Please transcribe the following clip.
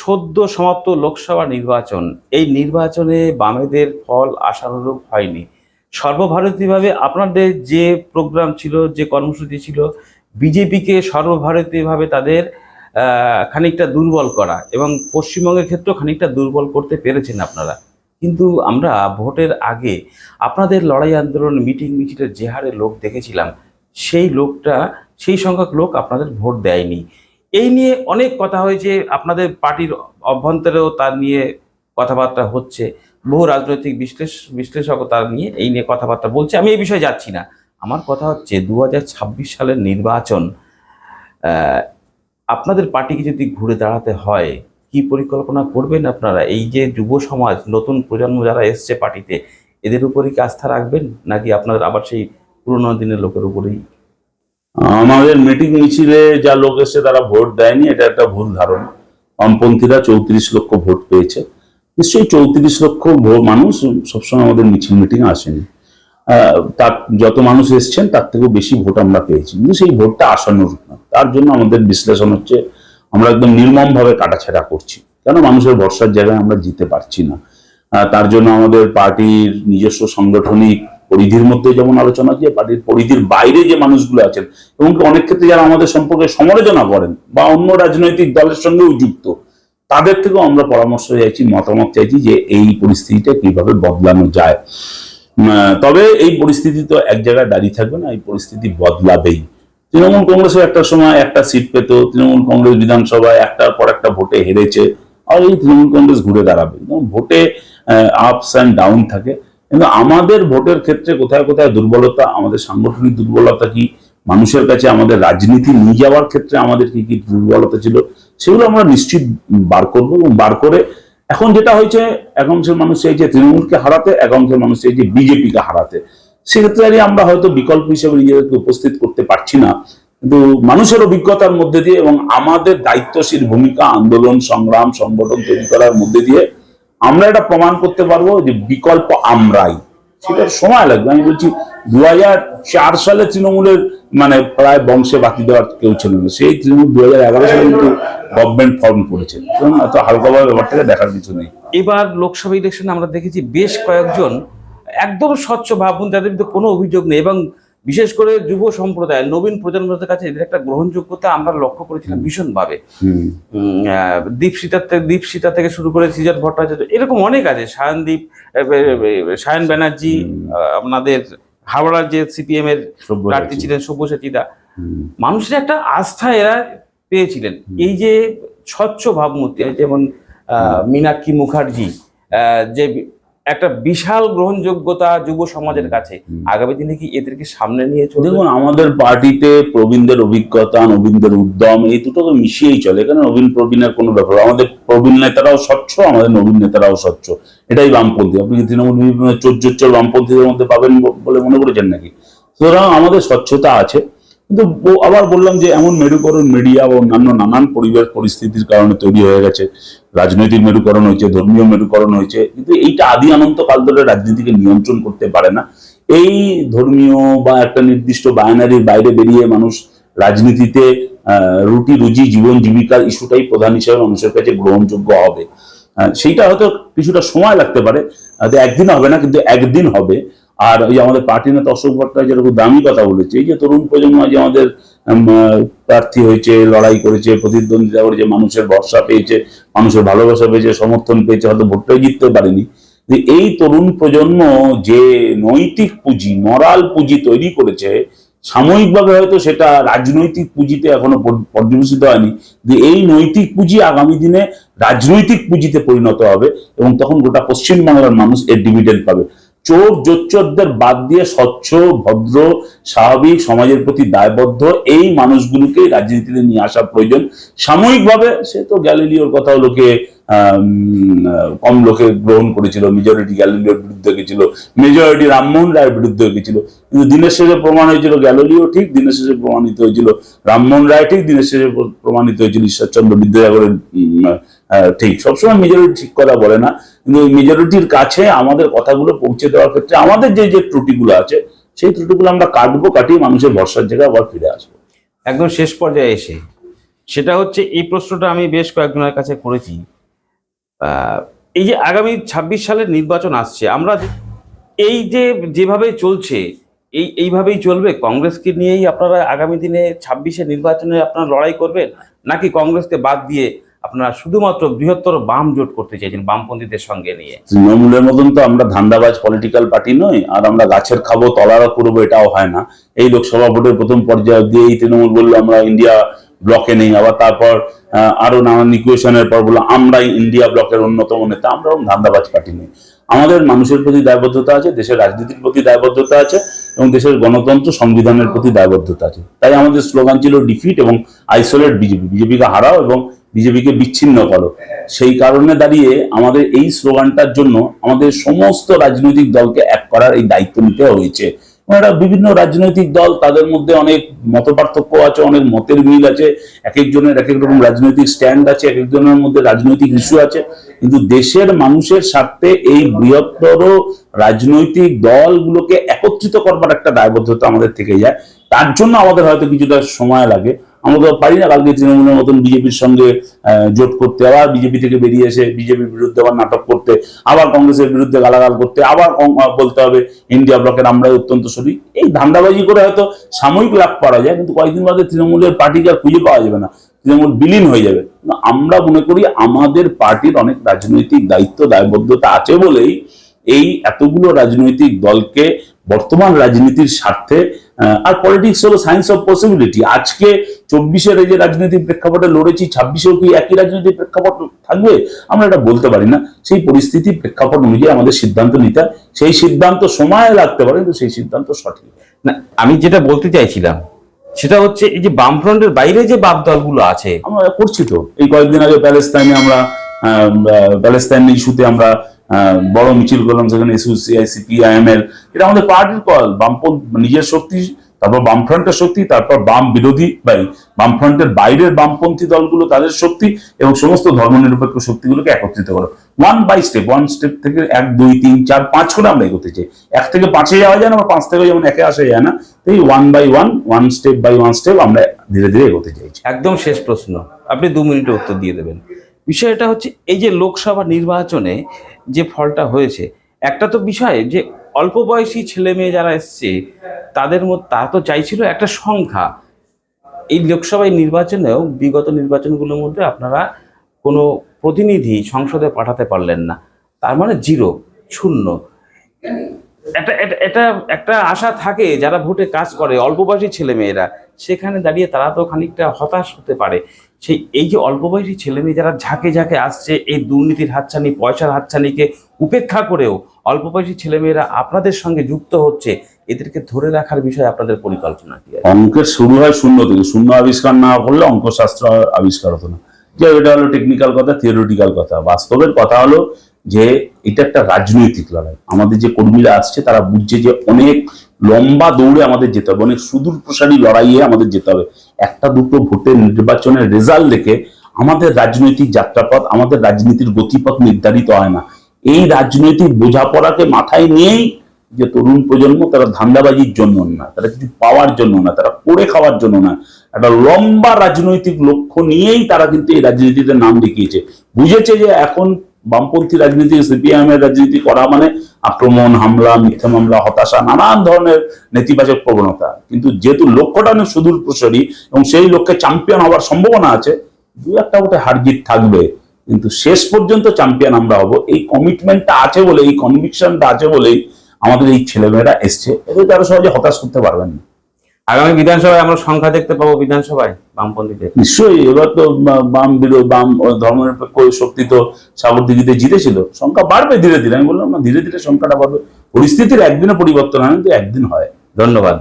সদ্য সমাপ্ত লোকসভা নির্বাচন, এই নির্বাচনে বামেদের ফল আশানুরূপ হয়নি। সর্বভারতীয়ভাবে আপনাদের যে প্রোগ্রাম ছিল, যে কর্মসূচি ছিল, বিজেপিকে সর্বভারতীয়ভাবে তাদের খানিকটা দুর্বল করা এবং পশ্চিমবঙ্গের ক্ষেত্রেও খানিকটা দুর্বল করতে পেরেছেন আপনারা। কিন্তু আমরা ভোটের আগে আপনাদের লড়াই আন্দোলন, মিটিং মিছিলের যে হারে লোক দেখেছিলাম, সেই লোকটা, সেই সংখ্যক লোক আপনাদের ভোট দেয়নি। এই নিয়ে অনেক কথা হয়েছে, আপনাদের পার্টির অভ্যন্তরেও তার নিয়ে কথাবার্তা হচ্ছে, বহু রাজনৈতিক বিশ্লেষ, বিশ্লেষকও তার নিয়ে এই নিয়ে কথাবার্তা বলছে। আমি এই বিষয়ে যাচ্ছি না। আমার কথা হচ্ছে দু হাজার ছাব্বিশ সালের নির্বাচন আপনাদের পার্টিকে যদি ঘুরে দাঁড়াতে হয়, কি পরিকল্পনা করবেন আপনারা? এই যে যুব সমাজ, নতুন প্রজন্ম যারা এসছে পার্টিতে, এদের উপরই কি আস্থা রাখবেন? নাকি আপনাদের আবার সেই পুরোনো দিনের লোকের উপরেই আমাদের মিটিং মিছিলে যা লোক এসছে তারা ভোট দেয়নি, এটা একটা ভুল ধারণা। বামপন্থীরা চৌত্রিশ লক্ষ ভোট পেয়েছে। নিশ্চয়ই চৌত্রিশ লক্ষ মানুষ সবসময় আমাদের মিছিল মিটিং আসেনি। তার যত মানুষ এসছেন, তার থেকেও বেশি ভোট আমরা পেয়েছি। কিন্তু সেই ভোটটা আসানুরূপ না তার জন্য আমাদের বিশ্লেষণ হচ্ছে, আমরা একদম নির্মম ভাবে কাটাছেড়া করছি। কেন? মানুষের ভরসার জায়গায় আমরা জিতে পারছি না। তার জন্য আমাদের পার্টির নিজস্ব সাংগঠনিক পরিধির মধ্যে যেমন আলোচনা যে পার্টির পরিধির বাইরে যে মানুষগুলো আছেন, এবং অনেক ক্ষেত্রে যারা আমাদের সম্পর্কে সমালোচনা করেন বা অন্য রাজনৈতিক দলের সঙ্গেও যুক্ত, তাদের থেকেও আমরা পরামর্শ চাইছি, মতামত চাইছি যে এই পরিস্থিতিটা কীভাবে বদলানো যায়। তবে এই পরিস্থিতি তো এক জায়গায় দাঁড়িয়ে থাকবে না, এই পরিস্থিতি বদলাবেই। তৃণমূল কংগ্রেসের একটা সময় একটা সিট পেত, তৃণমূল কংগ্রেস বিধানসভায় একটার পর একটা ভোটে হেরেছে, আর এই তৃণমূল কংগ্রেস ঘুরে দাঁড়াবে। ভোটে আপস অ্যান্ড ডাউন থাকে। কিন্তু আমাদের ভোটের ক্ষেত্রে কোথায় কোথায় দুর্বলতা, আমাদের সাংগঠনিক দুর্বলতা কি? মানুষের কাছে আমাদের রাজনীতি নিয়ে যাওয়ার ক্ষেত্রে আমাদের কি কি দুর্বলতা ছিল? সেগুলো আমরা নিশ্চিত বার করব এবং বার করে এখন যেটা হয়েছে, এক অংশের মানুষ চাইছে তৃণমূলকে হারাতে, এক অংশের মানুষ চাইছে বিজেপিকে হারাতে। সেক্ষেত্রে আমরা হয়তো বিকল্প হিসেবে নিজেদেরকে উপস্থিত করতে পারছি না। কিন্তু মানুষের অভিজ্ঞতার মধ্যে দিয়ে এবং আমাদের দায়িত্বশীল ভূমিকা আন্দোলন, সংগ্রাম, সংগঠন তৈরি করার মধ্যে দিয়ে আমরা এটা প্রমাণ করতে পারব যে বিকল্প আমরাই। সেটা সময় লাগবে। আমি বলছি দু সালে তৃণমূলের মানে প্রায় বংশে বাকি দেওয়ার কেউ ছিল না। সেই তৃণমূল দু হাজার এগারো সালে কিন্তু গভর্নমেন্ট ফর্ম করেছে। এত হালকাভাবে ব্যাপারটাকে দেখার কিছু নেই। এবার লোকসভা ইলেকশনে আমরা দেখেছি বেশ কয়েকজন একদম স্বচ্ছ ভাবুন তাদের বিরুদ্ধে কোনো অভিযোগ নেই এবং বিশেষ করে যুব সম্প্রদায় নবীন প্রজন্মের কাছে এদের একটা গ্রহণযোগ্যতা আমরা লক্ষ্য করেছিলাম ভীষণভাবে। হুম। উম, থেকে শুরু করে সৃজন ভট্টাচার্য এরকম অনেক আছে। সায়নদীপ সায়ন ব্যানার্জি আপনাদের হাওড়ার যে সিপিএম এর প্রার্থী ছিলেন সব্যসাচীদা। মানুষের একটা আস্থা এরা পেয়েছিলেন। এই যে স্বচ্ছ ভাবমূর্তি যেমন মীনাক্ষী মুখার্জি যে একটা বিশাল গ্রহণযোগ্যতা যুব সমাজের কাছে। আগামী দিনে কি এদেরকে সামনে নিয়ে চলবে? দেখুন আমাদের পার্টিতে প্রবীণদের অভিজ্ঞতা নবীনদের উদ্যম এই দুটো তো মিশিয়েই চলে। এখানে নবীন প্রবীণের কোনো ব্যাপার? আমাদের প্রবীণ নেতারাও স্বচ্ছ আমাদের নবীন নেতারাও স্বচ্ছ। এটাই বামপন্থী। আপনি তৃণমূল চোর বামপন্থীদের মধ্যে পাবেন বলে মনে করেছেন নাকি? সুতরাং আমাদের স্বচ্ছতা আছে। কিন্তু আবার বললাম যে এমন মেরুকরণ মিডিয়া বা অন্যান্য নানান পরিবেশ পরিস্থিতির কারণে তৈরি হয়ে গেছে। রাজনৈতিক মেরুকরণ হয়েছে, ধর্মীয় মেরুকরণ হয়েছে, কিন্তু এইটা আদি অনন্ত কাল ধরে রাজনীতিকে নিয়ন্ত্রণ করতে পারে না। এই ধর্মীয় বা একটা নির্দিষ্ট বায়নারির বাইরে বেরিয়ে মানুষ রাজনীতিতে রুটি, রুজি, জীবন জীবিকার ইস্যুটাই প্রধান হিসেবে মানুষের কাছে গ্রহণযোগ্য হবে। সেইটা হয়তো কিছুটা সময় লাগতে পারে। একদিন হবে না, কিন্তু একদিন হবে। আর ওই আমাদের পার্টি নেতা অশোক ভট্টাচার্য যেরকম দামি কথা বলেছে। এই যে তরুণ প্রজন্ম যে আমাদের প্রার্থী হয়েছে, লড়াই করেছে, প্রতিদ্বন্দ্বিতা করেছে, মানুষের ভরসা পেয়েছে, মানুষের ভালোবাসা পেয়েছে, সমর্থন পেয়েছে, হয়তো ভোটটাই জিততে পারেনি। যে এই তরুণ প্রজন্ম যে নৈতিক পুঁজি, মরাল পুঁজি তৈরি করেছে, সাময়িকভাবে হয়তো সেটা রাজনৈতিক পুঁজিতে এখনও পর- পর্যবেসিত হয়নি। যে এই নৈতিক পুঁজি আগামী দিনে রাজনৈতিক পুঁজিতে পরিণত হবে এবং তখন গোটা পশ্চিমবাংলার মানুষ এর ডিভিডেন্ড পাবে। চোর জোচ্চোরদের বাদ দিয়ে স্বচ্ছ, ভদ্র, স্বাভাবিক সমাজের প্রতি দায়বদ্ধ এই মানুষগুলোকে রাজনীতিতে নিয়ে আসা প্রয়োজন। সাময়িকভাবে, সে তো গ্যালিলিওর কথাও লোকে কম লোকে গ্রহণ করেছিল। মেজরিটি গ্যালিলিওর বিরুদ্ধে গেছিল। মেজরিটি রামমোহন রায়ের বিরুদ্ধে গেছিল। কিন্তু দিনের শেষে প্রমাণ হয়েছিল গ্যালিলিও ঠিক, দিনের শেষে প্রমাণিত হয়েছিল রামমোহন রায় ঠিক, দিনের শেষে প্রমাণিত হয়েছিল ঈশ্বরচন্দ্র বিদ্যাসাগরের ঠিক, সবসময় মেজরিটি ঠিক কথা বলে না। কিন্তু মেজরিটির কাছে আমাদের কথাগুলো পৌঁছে দেওয়ার ক্ষেত্রে আমাদের যে যে ত্রুটিগুলো আছে, সেই ত্রুটিগুলো আমরা কাটবো, কাটিয়ে মানুষের ভরসার জায়গায় আবার ফিরে আসব। একদম শেষ পর্যায়ে এসে, সেটা হচ্ছে এই প্রশ্নটা আমি বেশ কয়েকজনের কাছে করেছি। এই যে আগামী ছাব্বিশ সালের নির্বাচন আসছে, আমরা এই যে, যেভাবে চলছে, এই, এইভাবেই চলবে? কংগ্রেসকে নিয়েই আপনারা আগামী দিনে ছাব্বিশে নির্বাচনে আপনারা লড়াই করবেন? নাকি কংগ্রেসকে বাদ দিয়ে আপনারা শুধুমাত্র বৃহত্তর বাম জোট করতে চাইছেন বামপন্থীদের সঙ্গে নিয়ে। তৃণমূলের মতন তো আমরা ধান্দাবাজ পলিটিক্যাল পার্টি নই, আর আমরা গাছের খাব তলারা করব, এটাও হয় না। এই লোকসভা ভোটের প্রথম পর্যায়ে দিয়েই তৃণমূল বলল, আমরা ইন্ডিয়া ব্লকে নেই। আবার তারপর আরও নানান ইকুয়েশনের পর বলল, আমরাই ইন্ডিয়া ব্লকের অন্যতম নেতা। আমরা ধান্দাবাজ পার্টি নই। আমাদের মানুষের প্রতি দায়বদ্ধতা আছে, দেশের রাজনীতির প্রতি দায়বদ্ধতা আছে এবং দেশের গণতন্ত্র সংবিধানের প্রতি দায়বদ্ধতা আছে। তাই আমাদের স্লোগান ছিল ডিফিট এবং আইসোলেট বিজেপি বিজেপিকে হারাও এবং বিজেপিকে বিচ্ছিন্ন করো। সেই কারণে দাঁড়িয়ে আমাদের এই স্লোগানটার জন্য আমাদের সমস্ত রাজনৈতিক দলকে এক করার এই দায়িত্ব নিতে হয়েছে। এটা বিভিন্ন রাজনৈতিক দল, তাদের মধ্যে অনেক মত পার্থক্য আছে, অনেক মতের মিল আছে। এক একজনের এক এক রকম রাজনৈতিক স্ট্যান্ড আছে, এক একজনের মধ্যে রাজনৈতিক ইস্যু আছে। কিন্তু দেশের মানুষের স্বার্থে এই বৃহত্তর রাজনৈতিক দলগুলোকে একত্রিত করবার একটা দায়বদ্ধতা আমাদের থেকে যায়। তার জন্য আমাদের হয়তো কিছুটা সময় লাগে। আমরা তো পারি না কালকে তৃণমূলের মতন বিজেপির সঙ্গে জোট করতে। আবার বিজেপি থেকে বেরিয়ে এসে বিজেপির বিরুদ্ধে আবার নাটক করতে, আবার কংগ্রেসের বিরুদ্ধে গালাগাল করতে, আবার বলতে হবে ইন্ডিয়া ব্লকের আমরাই অত্যন্ত সরি এই ধান্দাবাজি করে হয়তো সাময়িক লাভ করা যায়, কিন্তু কয়েকদিন বাদে তৃণমূলের পার্টিকে আর খুঁজে পাওয়া যাবে না। তৃণমূল বিলীন হয়ে যাবে। আমরা মনে করি আমাদের পার্টির অনেক রাজনৈতিক দায়িত্ব, দায়বদ্ধতা আছে বলেই এই এতগুলো রাজনৈতিক দলকে বর্তমান রাজনীতির স্বার্থে আর পলিটিক্স হলো সায়েন্স অফ পসিবিলিটি আজকে চব্বিশের এই যে রাজনৈতিক প্রেক্ষাপটে লড়েছি ছাব্বিশেও কি একই রাজনৈতিক প্রেক্ষাপট থাকবে? আমরা এটা বলতে পারি না। সেই পরিস্থিতি প্রেক্ষাপট অনুযায়ী আমাদের সিদ্ধান্ত নিতে সেই সিদ্ধান্ত সময় লাগতে পারে কিন্তু সেই সিদ্ধান্ত সঠিক। না আমি যেটা বলতে চাইছিলাম সেটা হচ্ছে এই যে বামফ্রন্টের বাইরে যে বাম দলগুলো আছে। আমরা করছি তো। এই কয়েকদিন আগে প্যালেস্তাইনে আমরা প্যালেস্তাইন ইস্যুতে আমরা বড় মিছিল করলাম সেখানে এসইউ সিআইসি পিআইএমএল এটা আমাদের পার্টির কল, বামপন্থ নিজের শক্তি, তারপর বামফ্রন্টের শক্তি, তারপর বাম বিরোধী বাই বামফ্রন্টের বাইরের বামপন্থী দলগুলো তাদের শক্তি এবং সমস্ত ধর্মনিরপেক্ষ শক্তিগুলোকে একত্রিত করো। One by step one step থেকে এক, দুই, তিন, চার, পাঁচ করে আমরা এগোতে চাই। এক থেকে পাঁচে যাওয়া যায় না বা পাঁচ থেকে যেমন একে আসা যায় না। এই one by one one step by one step আমরা ধীরে ধীরে এগোতে চাইছি। একদম শেষ প্রশ্ন। আপনি দু মিনিটে উত্তর দিয়ে দেবেন। বিষয়টা হচ্ছে এই যে লোকসভা নির্বাচনে যে ফলটা হয়েছে, একটা তো বিষয় যে অল্প বয়সী ছেলে মেয়ে যারা এসছে, তাদের মধ্যে তারা তো চাইছিল একটা সংখ্যা। এই লোকসভায় নির্বাচনেও বিগত নির্বাচনগুলোর মধ্যে আপনারা কোনো প্রতিনিধি সংসদে পাঠাতে পারলেন না। তার মানে জিরো, শূন্য। এটা, এটা- একটা আশা থাকে যারা ভোটে কাজ করে, অল্প বয়সী ছেলে মেয়েরা। সেখানে দাঁড়িয়ে তারা তো খানিকটা হতাশ হতে পারে। সেই এই যে অল্প বয়সী ছেলে মেয়ে যারা ঝাঁকে ঝাঁকে আসছে, এই দুর্নীতির হাতছানি, পয়সার হাতছানিকে উপেক্ষা করেও অল্প বয়সী ছেলেমেয়েরা আপনাদের সঙ্গে যুক্ত হচ্ছে, এদেরকে ধরে রাখার বিষয়ে আপনাদের পরিকল্পনা কি? অঙ্কের শুরু হয় শূন্য থেকে। শূন্য আবিষ্কার না করলে অঙ্কশাস্ত্র আবিষ্কার হতো না। যে এটা হলো টেকনিক্যাল কথা থিওরিটিক্যাল কথা। বাস্তবের কথা হলো যে এটা একটা রাজনৈতিক লড়াই। আমাদের যে কর্মীরা আসছে, তারা বুঝছে যে অনেক লম্বা দৌড়ে আমাদের যেতে হবে অনেক সুদূর প্রসারী লড়াইয়ে আমাদের যেতে হবে। একটা দুটো ভোটের নির্বাচনের রেজাল্ট দেখে আমাদের রাজনৈতিক যাত্রাপথ, আমাদের রাজনীতির গতিপথ নির্ধারিত হয় না। এই রাজনৈতিক বোঝাপড়াকে মাথায় নিয়েই যে তরুণ প্রজন্ম তারা ধান্দাবাজির জন্য না, তারা কিছু পাওয়ার জন্য না, তারা করে খাওয়ার জন্য না। একটা লম্বা রাজনৈতিক লক্ষ্য নিয়েই তারা কিন্তু এই রাজনীতিতে নাম দেখিয়েছে। বুঝেছে যে এখন বামপন্থী রাজনীতি সিপিআইএম এর রাজনীতি করা মানে আক্রমণ, হামলা, মিথ্যা মামলা, হতাশা, নানান ধরনের নেতিবাচক প্রবণতা। কিন্তু যেহেতু লক্ষ্যটা অনেক সুদূর প্রসারী এবং সেই লক্ষ্যে চ্যাম্পিয়ন হওয়ার সম্ভাবনা আছে, দু একটা ওটা হারজিত থাকবে। কিন্তু শেষ পর্যন্ত চ্যাম্পিয়ন আমরা হব। এই কমিটমেন্টটা আছে বলে এই কনভিকশনটা আছে বলেই আমাদের এই ছেলেমেয়েরা এসছে। এদের তারা সহজে হতাশ করতে পারবেন না। আগামী বিধানসভায় আমরা সংখ্যা দেখতে পাবো বিধানসভায় বামপন্থীদের। নিশ্চয়ই, এবার তো বাম বিরোধ, বাম ধর্ম ধর্মনিরপেক্ষ শক্তি তো সাগর দিঘিতে জিতেছিল। সংখ্যা বাড়বে ধীরে ধীরে। আমি বললাম না, ধীরে ধীরে সংখ্যাটা বাড়বে। পরিস্থিতির একদিনে পরিবর্তন হয় কিন্তু একদিন হয়। ধন্যবাদ।